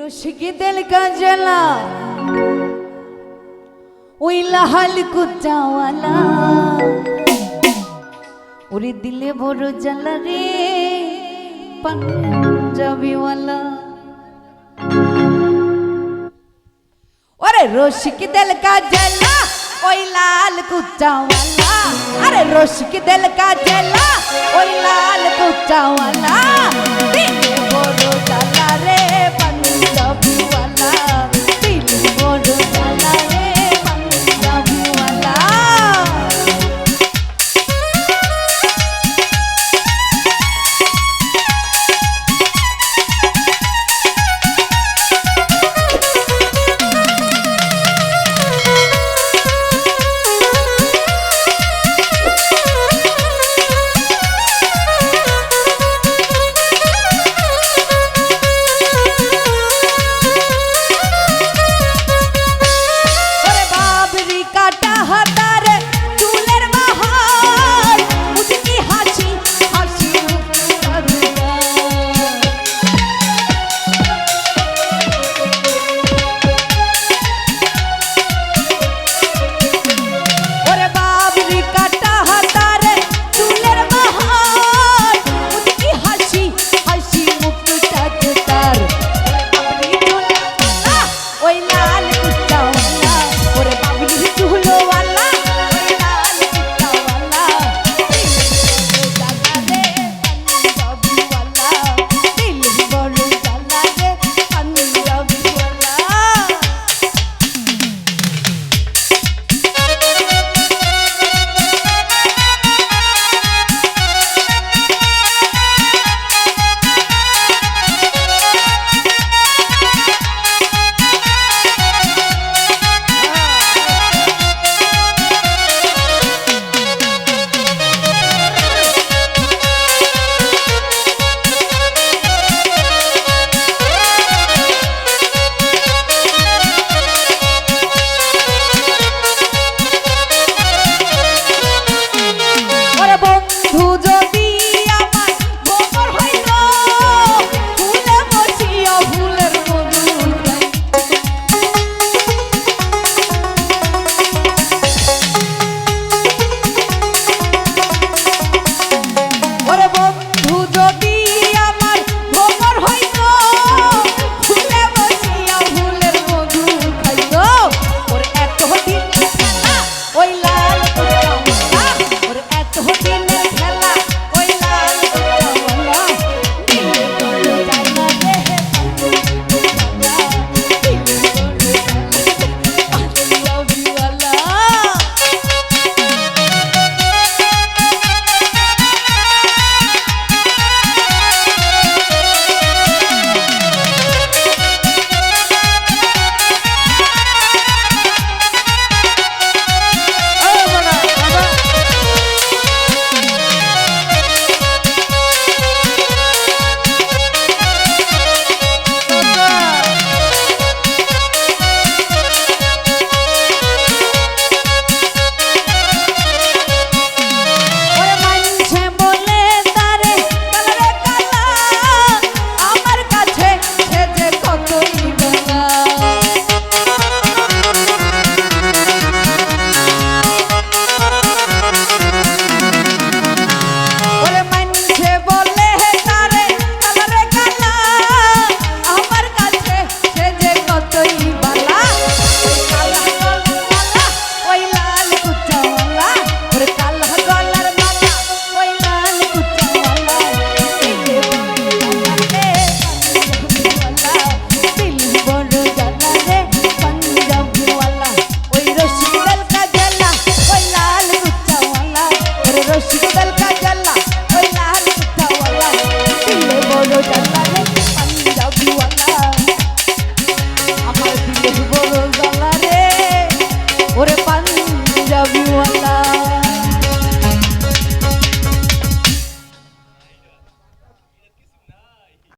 রসিকীদের কাজলা, ওই লাহাল কুচাওয়ালা। ওরে দিলে বড় জ্বালা রে, পাঞ্জাবিওয়ালা। ওরে রসিকীদের কাজলা, ওই লাল কুচাওয়ালা। আরে রসিকীদের কাজলা, ওই লাল কুচাওয়ালা।